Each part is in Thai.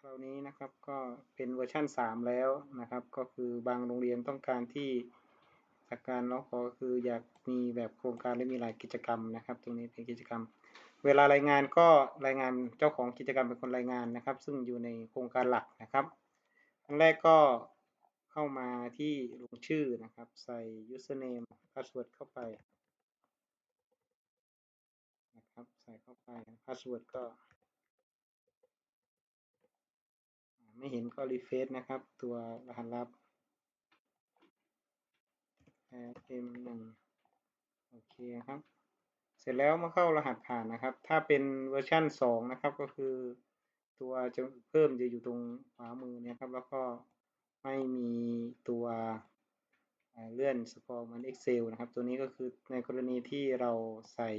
คราวนี้นะครับก็เป็นเวอร์ชั่น 3 แล้วนะครับ ก็คือบางโรงเรียนต้องการที่จากการร้องขอคืออยากมีแบบโครงการและมีหลายกิจกรรมนะครับ ตรงนี้เป็นกิจกรรม เวลารายงานก็รายงานเจ้าของกิจกรรมเป็นคนรายงานนะครับ ซึ่งอยู่ในโครงการหลักนะครับครั้งแรกก็เข้ามาที่ลงชื่อนะครับ ใส่ username password เข้าไปนะครับใส่เข้าไป password ก็ ไม่เห็นก็รีเฟซนะครับ ตัวรหัสลับ m1 โอเคครับ เสร็จแล้วมาเข้ารหัสผ่านนะครับ ถ้าเป็นเวอร์ชัน2นะครับก็คือ ตัวจะเพิ่มจะอยู่ตรงขวามือเนี่ยครับ แล้วก็ไม่มีตัวเลื่อนสกอร์มัน Excel นะครับ ตัวนี้ก็คือในกรณีที่เราใส่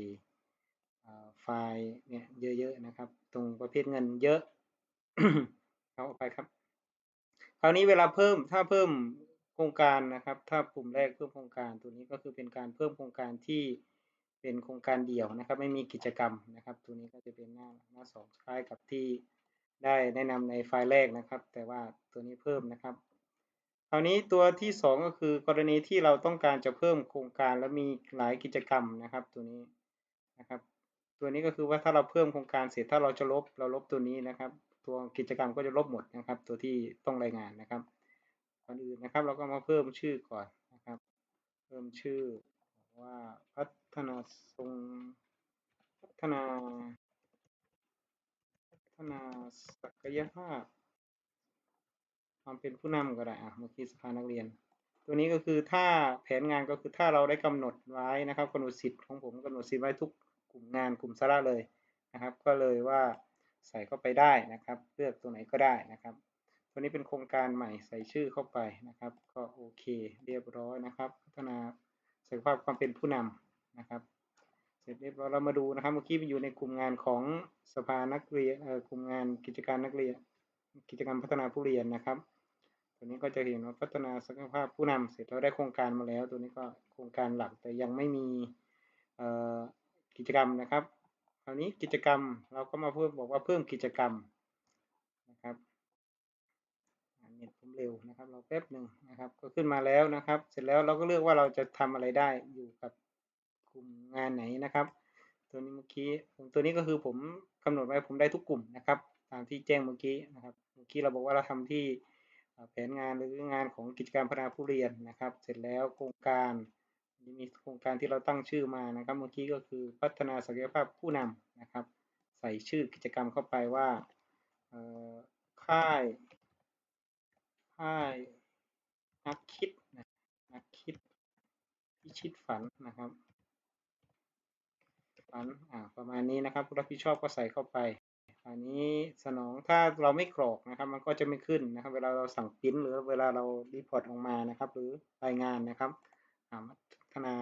ไฟล์เนี่ยเยอะๆนะครับ ตรงประเภทเงินเยอะ เอาออกไปครับ คราวนี้เวลาเพิ่มถ้าเพิ่มโครงการนะครับ ถ้าปุ่มแรกเพิ่มโครงการตัวนี้ก็คือเป็นการเพิ่มโครงการที่เป็นโครงการเดี่ยวนะครับ ไม่มีกิจกรรมนะครับ ตัวนี้ก็จะเป็นหน้าหน้าสองคล้ายกับที่ได้แนะนำในไฟล์แรกนะครับ แต่ว่าตัวนี้เพิ่มนะครับ คราวนี้ตัวที่ 2 ก็คือกรณีที่เราต้องการจะเพิ่มโครงการและมีหลายกิจกรรมนะครับ ตัวนี้นะครับ ตัวนี้ก็คือว่าถ้าเราเพิ่มโครงการเสร็จถ้าเราจะลบเราลบตัวนี้นะครับ ตัวกิจกรรมก็จะลบหมดนะครับ ตัวที่ต้องรายงานนะครับก่อนอื่นนะครับ เราก็มาเพิ่มชื่อก่อนนะครับ เพิ่มชื่อว่าพัฒนาทรงพัฒนาพัฒนาศักยภาพ ความเป็นผู้นำก็ได้อะเมื่อกี้สภานักเรียน ตัวนี้ก็คือถ้าแผนงานก็คือถ้าเราได้กำหนดไว้นะครับกำหนดสิทธิ์ของผมกำหนดสิทธิ์ไว้ทุกกลุ่มงานกลุ่มสาระเลยนะครับ ก็เลยว่า ใส่เข้าไปได้นะครับ เลือกตัวไหนก็ได้นะครับ ตัวนี้เป็นโครงการใหม่ใส่ชื่อเข้าไปนะครับ ก็โอเคเรียบร้อยนะครับ พัฒนาศักยภาพความเป็นผู้นำนะครับ เสร็จเรียบร้อยเรามาดูนะครับ เมื่อกี้มันอยู่ในกลุ่มงานของสภานักเรียนกลุ่มงานกิจการนักเรียน กิจกรรมพัฒนาผู้เรียนนะครับตัวนี้ก็จะเห็นว่าพัฒนาศักยภาพผู้นำเสร็จเราได้โครงการมาแล้ว ตัวนี้ก็โครงการหลักแต่ยังไม่มีกิจกรรมนะครับ ราวนี้กิจกรรมเราก็มาเพิ่มบอกว่าเพิ่มกิจกรรมนะครับเน็ตผมเร็วนะครับเราแป๊บหนึ่งนะครับ ก็ขึ้นมาแล้วนะครับ เสร็จแล้วเราก็เลือกว่าเราจะทำอะไรได้อยู่กับกลุ่มงานไหนนะครับ ตัวนี้เมื่อกี้ตัวนี้ก็คือผมกำหนดไว้ผมได้ทุกกลุ่มนะครับ ตามที่แจ้งเมื่อกี้นะครับ เมื่อกี้เราบอกว่าเราทำที่แผนงานหรืองานของกิจการพัฒนาผู้เรียนนะครับ เสร็จแล้วโครงการ มีโครงการที่เราตั้งชื่อมานะครับเมื่อกี้ก็คือพัฒนาศักยภาพผู้นำนะครับ ใส่ชื่อกิจกรรมเข้าไปว่าค่ายค่ายนักคิดนะนักคิดพิชิตฝันนะครับฝันอ่าประมาณนี้นะครับผู้รับผิดชอบก็ใส่เข้าไปอันนี้สนองถ้าเราไม่กรอกนะครับ มันก็จะไม่ขึ้นนะครับ เวลาเราสั่งพิมพ์หรือเวลาเรารีพอร์ตออกมานะครับ หรือรายงานนะครับ นา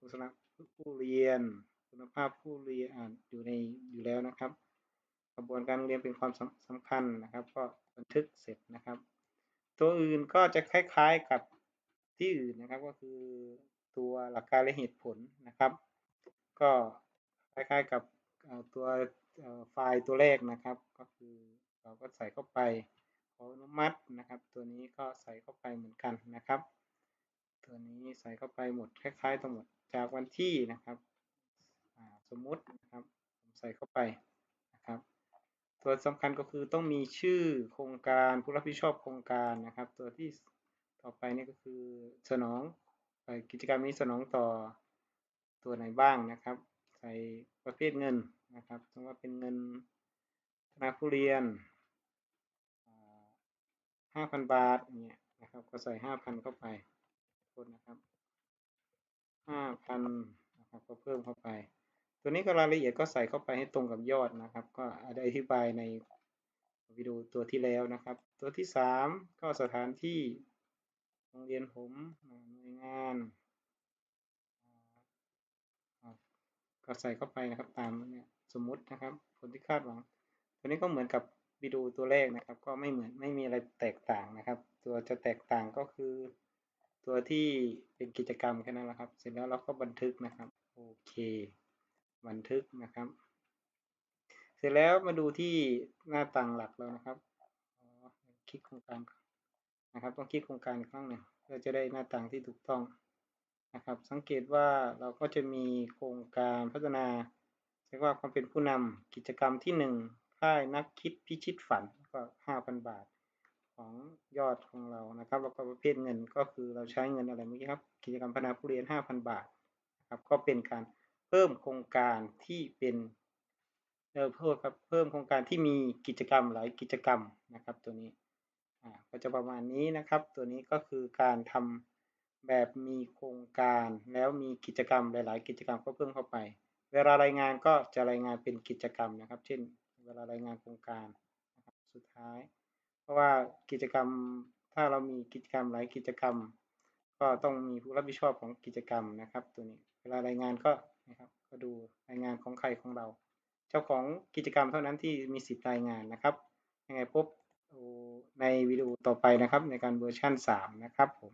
คุณภาพผู้เรียน คุณภาพผู้เรียนอยู่ในอยู่แล้วนะครับ กระบวนการเรียนเป็นความสำคัญนะครับ ก็บันทึกเสร็จนะครับ ตัวอื่นก็จะคล้ายๆกับที่อื่นนะครับ ก็คือตัวหลักการและเหตุผลนะครับ ก็คล้ายๆกับตัวไฟล์ตัวแรกนะครับ ก็คือเราก็ใส่เข้าไปขออนุมัตินะครับ ตัวนี้ก็ใส่เข้าไปเหมือนกันนะครับ ตัวนี้ใส่เข้าไปหมดคล้ายๆ ทั้งหมดจากวันที่นะครับสมมุตินะครับผมใส่เข้าไปนะครับตัวสำคัญก็คือต้องมีชื่อโครงการผู้รับผิดชอบโครงการนะครับ ตัวที่ต่อไปนี่ก็คือสนองกิจกรรมนี้สนองต่อตัวไหนบ้างนะครับ ใส่ประเภทเงินนะครับสมมติว่าเป็นเงินธนาผู้เรียนห้าพันบาทเนี่ยนะครับ ก็ใส่ห้าพันเข้าไป โทษนะครับห้าพันนะครับก็เพิ่มเข้าไป ตัวนี้ก็รายละเอียดก็ใส่เข้าไปให้ตรงกับยอดนะครับ ก็ได้อธิบายในวิดีโอตัวที่แล้วนะครับ ตัวที่สามก็สถานที่โรงเรียนผมหน่วยงานก็ใส่เข้าไปนะครับตามเนี่ยสมมุตินะครับผลที่คาดหวัง ตัวนี้ก็เหมือนกับวิดีโอตัวแรกนะครับ ก็ไม่เหมือนไม่มีอะไรแตกต่างนะครับ ตัวจะแตกต่างก็คือ ตัวที่เป็นกิจกรรมแค่นั้นแหละครับ เสร็จแล้วเราก็บันทึกนะครับโอเค บันทึกนะครับ เสร็จแล้วมาดูที่หน้าต่างหลักแล้วนะครับคลิกโครงการนะครับต้องคลิกโครงการอีกครั้งหนึ่งเพื่อจะได้หน้าต่างที่ถูกต้องนะครับ สังเกตว่าเราก็จะมีโครงการพัฒนาเรียกว่าความเป็นผู้นำกิจกรรมที่หนึ่งค่ายนักคิดพิชิตฝันก็ห้าพันบาท ของยอดของเรานะครับแล้วก็ประเภทเงินก็คือเราใช้เงินอะไรเมื่อกี้ครับกิจกรรมพัฒนาผู้เรียนห้าพันบาทนะครับก็เป็นการเพิ่มโครงการที่เป็นเออเพิ่มครับเพิ่มโครงการที่มีกิจกรรมหลายกิจกรรมนะครับ ตัวนี้อ่าก็จะประมาณนี้นะครับ ตัวนี้ก็คือการทำแบบมีโครงการแล้วมีกิจกรรมหลาย ๆ กิจกรรมก็เพิ่มเข้าไป เวลารายงานก็จะรายงานเป็นกิจกรรมนะครับ เช่น เวลารายงานโครงการสุดท้าย ราะว่ากิจกรรมถ้าเรามีกิจกรรมหลายกิจกรรม ก็ต้องมีผู้รับผิดชอบของกิจกรรมนะครับ ตัวนี้เวลารายงานก็นะครับก็ดูรายงานของใครของเรา เจ้าของกิจกรรมเท่านั้นที่มีสิทธิ์รายงานนะครับยังไงพบในวิดีโอต่อไปนะครับในการเวอร์ชัน3 นะครับผม